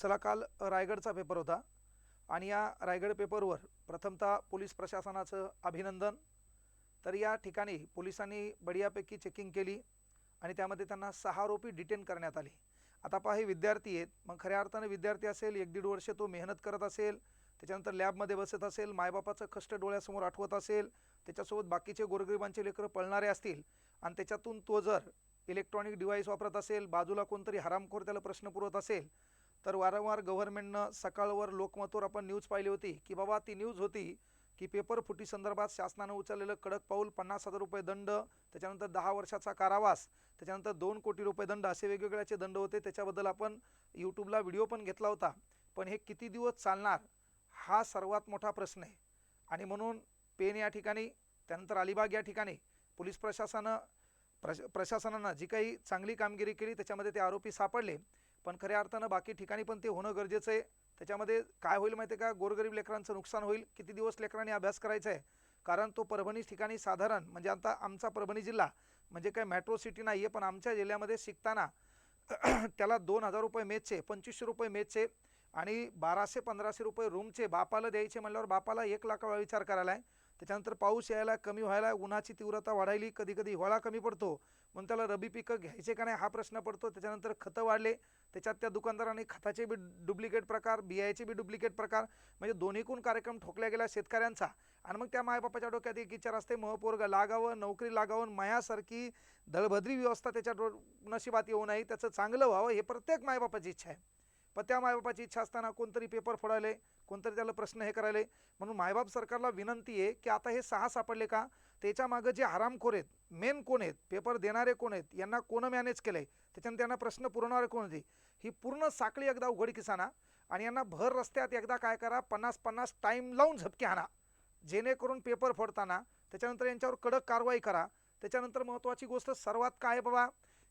चला काल रायगडचा पेपर होता आणि या रायगड पेपरवर प्रथमतः पोलीस प्रशासनाचं अभिनंदन. तर या ठिकाणी पोलिसांनी बढियापैकी चेकिंग केली आणि त्यामध्ये त्यांना सहा आरोपी डिटेन करण्यात आले. आता पहा हे विद्यार्थी आहेत. मग खऱ्या अर्थानं विद्यार्थी असेल एक दीड वर्ष तो मेहनत करत असेल त्याच्यानंतर लॅबमध्ये बसत असेल मायबापाचं कष्ट डोळ्यासमोर आठवत असेल त्याच्यासोबत बाकीचे गोरगरिबांचे लेकरं पळणारे असतील आणि त्याच्यातून तो जर इलेक्ट्रॉनिक डिव्हाइस वापरत असेल बाजूला कोणतरी हरामखोर त्याला प्रश्न पुरवत असेल तर वारंवार गव्हर्नमेंटनं सकाळवर लोकमतवर आपण न्यूज पाहिली होती की बाबा ती न्यूज होती की पेपर फुटी संदर्भात शासनानं उचललेलं कडक पाऊल पन्नास हजार रुपये दंड त्याच्यानंतर दहा वर्षाचा कारावास त्याच्यानंतर दोन कोटी रुपये दंड असे वेगवेगळ्याचे दंड होते. त्याच्याबद्दल आपण यूट्यूबला व्हिडिओ पण घेतला होता. पण हे किती दिवस चालणार? हा सर्वात मोठा प्रश्न आहे. आणि म्हणून पेन या ठिकाणी त्यानंतर अलिबाग या ठिकाणी पोलीस प्रशासनानं प्रश प्रशासनानं जी काही चांगली कामगिरी केली त्याच्यामध्ये ते आरोपी सापडले. पण खऱ्या अर्थानं बाकी ठिकाणी पण ते होणं गरजेचं आहे. त्याच्यामध्ये काय होईल माहिती आहे का? गोरगरीब लेकरांचं नुकसान होईल. किती दिवस लेकरांनी अभ्यास करायचा आहे? कारण तो परभणी ठिकाणी साधारण म्हणजे आता आमचा परभणी जिल्हा म्हणजे काय मेट्रो सिटी नाही आहे पण आमच्या जिल्ह्यामध्ये शिकताना त्याला दोन हजार रुपये मेचचे पंचवीसशे रुपये मेचचे आणि बाराशे पंधराशे रुपये रूमचे बापाला द्यायचे म्हणल्यावर बापाला एक लाखावा विचार करायला आहे. त्याच्यानंतर पाऊस यायला कमी व्हायला उन्हाची तीव्रता वाढायली कधी कधी हिवाळा कमी पडतो. मग त्याला रबी पिकं घ्यायचे का नाही हा प्रश्न पडतो. त्याच्यानंतर खतं वाढले. त्याच्यात त्या दुकानदारांनी खताचे बी डुप्लिकेट प्रकार बियाचे बी डुप्लिकेट प्रकार म्हणजे दोन्हीकून कार्यक्रम ठोकल्या गेला शेतकऱ्यांचा. आणि मग त्या मायबापाच्या डोक्यात एक विचार असते महपोरग लागावं नोकरी लागावं मायासारखी दळभद्री व्यवस्था त्याच्या डो नशिबात येऊ नये त्याचं चांगलं व्हावं हे प्रत्येक मायबापाची इच्छा आहे. पण त्या मायबापाची इच्छा असताना कोणतरी पेपर फोडायले कोणतरी त्याला प्रश्न हे करायले. म्हणून मायबाप सरकारला विनंती आहे की आता हे सहा सापडले का? त्याच्या मागं जे आरामखोर आहेत मेन कोण आहेत पेपर देणारे कोण आहेत यांना कोण मॅनेज केलं आहे त्याच्यानं त्यांना प्रश्न पुरवणारे कोण होते? ही पूर्ण साखळी एकदा उघडकीस आणा आणि यांना भर रस्त्यात एकदा काय करा पन्नास पन्नास टाईम लावून झपके आणा. जेणेकरून पेपर फोडताना त्याच्यानंतर यांच्यावर कडक कारवाई करा. त्याच्यानंतर महत्त्वाची गोष्ट सर्वात काय बाबा?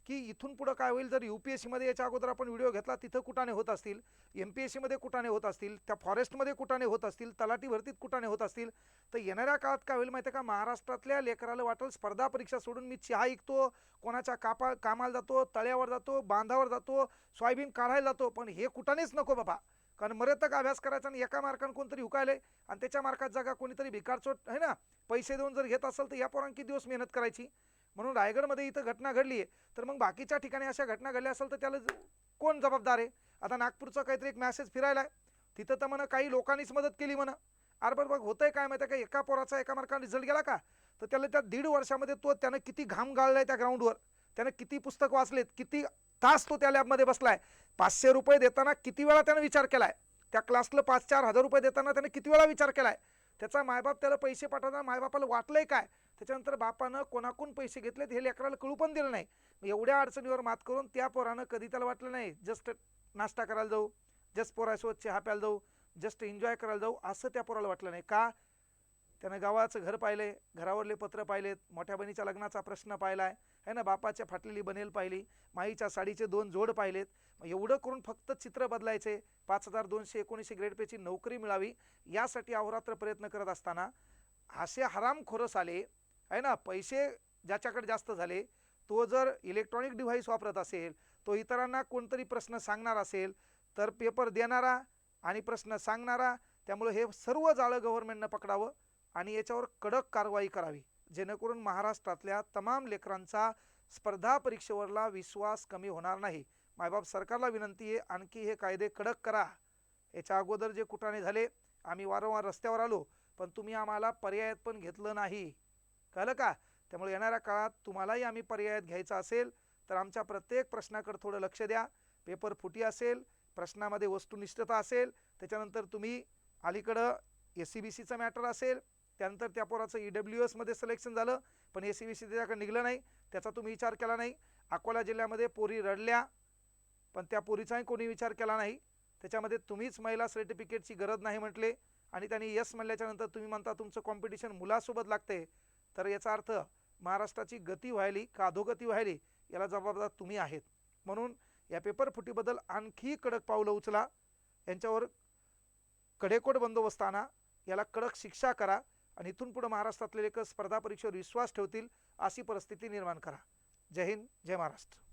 की इथून पुढं काय होईल जर यू पी एस सीमध्ये याच्या अगोदर आपण व्हिडिओ घेतला तिथं कुटाने होत असतील एम पी एस सीमध्ये कुटाने होत असतील त्या फॉरेस्टमध्ये कुटाने होत असतील तलाठी भरतीत कुटाने होत असतील तर येणाऱ्या काळात काय होईल माहिती आहे का? महाराष्ट्रातल्या लेकराला वाटेल स्पर्धा परीक्षा सोडून मी चहा ऐकतो कोणाच्या कापा कामाला जातो तळ्यावर जातो बांधावर जातो सोयाबीन काढायला जातो पण हे कुटानेच नको बाबा. कारण मर्यादक अभ्यास करायचा आणि एका मार्कानं कोणतरी हुकायले आणि त्याच्या मार्कात जागा कोणीतरी भिकारचोट आहे ना पैसे देऊन जर घेत असेल तर या पोरांना किती दिवस मेहनत करायची? म्हणून रायगडमध्ये इथं घटना घडली आहे. तर मग बाकीच्या ठिकाणी अशा घटना घडल्या असेल तर त्याला कोण जबाबदार आहे? आता नागपूरचा काहीतरी एक मॅसेज फिरायला आहे. तिथं तर म्हणा काही लोकांनीच मदत केली म्हणा. अरे बरं बघ होतंय काय माहिती आहे का? एका पोराचा एका मार्काने रिझल्ट गेला का? तर त्याला त्या दीड वर्षामध्ये तो त्यानं किती घाम गाळलाय त्या ग्राउंडवर त्यानं किती पुस्तक वाचलेत किती तास तो त्या लॅबमध्ये बसलाय. पाचशे रुपये देताना किती वेळा त्यानं विचार केलाय? त्या क्लासला पाच चार हजार रुपये देताना त्यानं किती वेळा विचार केलाय? त्याचा मायबाप त्याला पैसे पाठवताना मायबापाला वाटलंय काय? त्याच्यानंतर बापानं कोणाकून पैसे घेतलेत हे लेकराला कळू पण दिलं नाही. एवढ्या अडचणीवर मात करून त्या पोरानं कधी त्याला वाटलं नाही जस्ट नाश्ता करायला जाऊ जस्ट पोरासोबत चहा प्यायला जाऊ जस्ट एन्जॉय करायला जाऊ असं त्या पोराला वाटलं नाही. का? त्यानं गावाचं घर पाहिले घरावरले पत्र पाहिलेत मोठ्या बहिणीच्या लग्नाचा प्रश्न पाहिला आहे है ना? बापाच्या फाटलेली बनेल पाहिली माईच्या साडीचे दोन जोड पाहिलेत. मग एवढं करून फक्त चित्र बदलायचे पाच हजार दोनशे एकोणीसशे ग्रेड पेची नोकरी मिळावी यासाठी अहोरात्र प्रयत्न करत असताना असे हरामखोरस आले आहे ना? पैसे ज्याच्याकडे जास्त झाले तो जर इलेक्ट्रॉनिक डिव्हाइस वापरत असेल तो इतरांना कोणतरी प्रश्न सांगणार असेल तर पेपर देणारा आणि प्रश्न सांगणारा त्यामुळे हे सर्व जाळं गव्हर्नमेंटनं पकडावं आणि याच्यावर कडक कारवाई करावी. जेणेकरून महाराष्ट्रातल्या तमाम लेकरांचा स्पर्धा परीक्षेवरला विश्वास कमी होणार नाही. मायबाप सरकारला विनंती आहे आणखी हे कायदे कडक करा. याच्या अगोदर जे कुटाणे झाले आम्ही वारंवार रस्त्यावर आलो पण तुम्ही आम्हाला पर्यायात पण घेतलं नाही. कळलं का? त्यामुळे येणाऱ्या काळात तुम्हालाही आम्ही पर्यायात घ्यायचा असेल तर आमच्या प्रत्येक प्रश्नाकडे थोडं लक्ष द्या. पेपर फुटी असेल प्रश्नामध्ये वस्तुनिष्ठता असेल त्याच्यानंतर तुम्ही अलीकडं एस सी बी सीचं मॅटर असेल त्यानंतर त्या पोराचं ई डब्ल्यू एसमध्ये सिलेक्शन झालं पण एस सी बी सी त्याच्याकडे निघलं नाही त्याचा तुम्ही विचार केला नाही. अकोला जिल्ह्यामध्ये पोरी रडल्या पण त्या पोरीचाही कोणी विचार केला नाही. त्याच्यामध्ये तुम्हीच महिला सर्टिफिकेटची गरज नाही म्हटले आणि त्यांनी यस म्हणल्याच्यानंतर तुम्ही म्हणता तुमचं कॉम्पिटिशन मुलासोबत लागते तर याचा अर्थ महाराष्ट्राची गती व्हायली का अधोगती व्हायली याला जबाबदार तुम्ही आहेत. म्हणून या पेपर फुटीबद्दल आणखी कडक पावलं उचला. यांच्यावर कडेकोट बंदोबस्त आणा. याला कडक शिक्षा करा आणि इथून पुढे महाराष्ट्रातले लेखक स्पर्धा परीक्षेवर विश्वास ठेवतील अशी परिस्थिती निर्माण करा. जय हिंद जय महाराष्ट्र.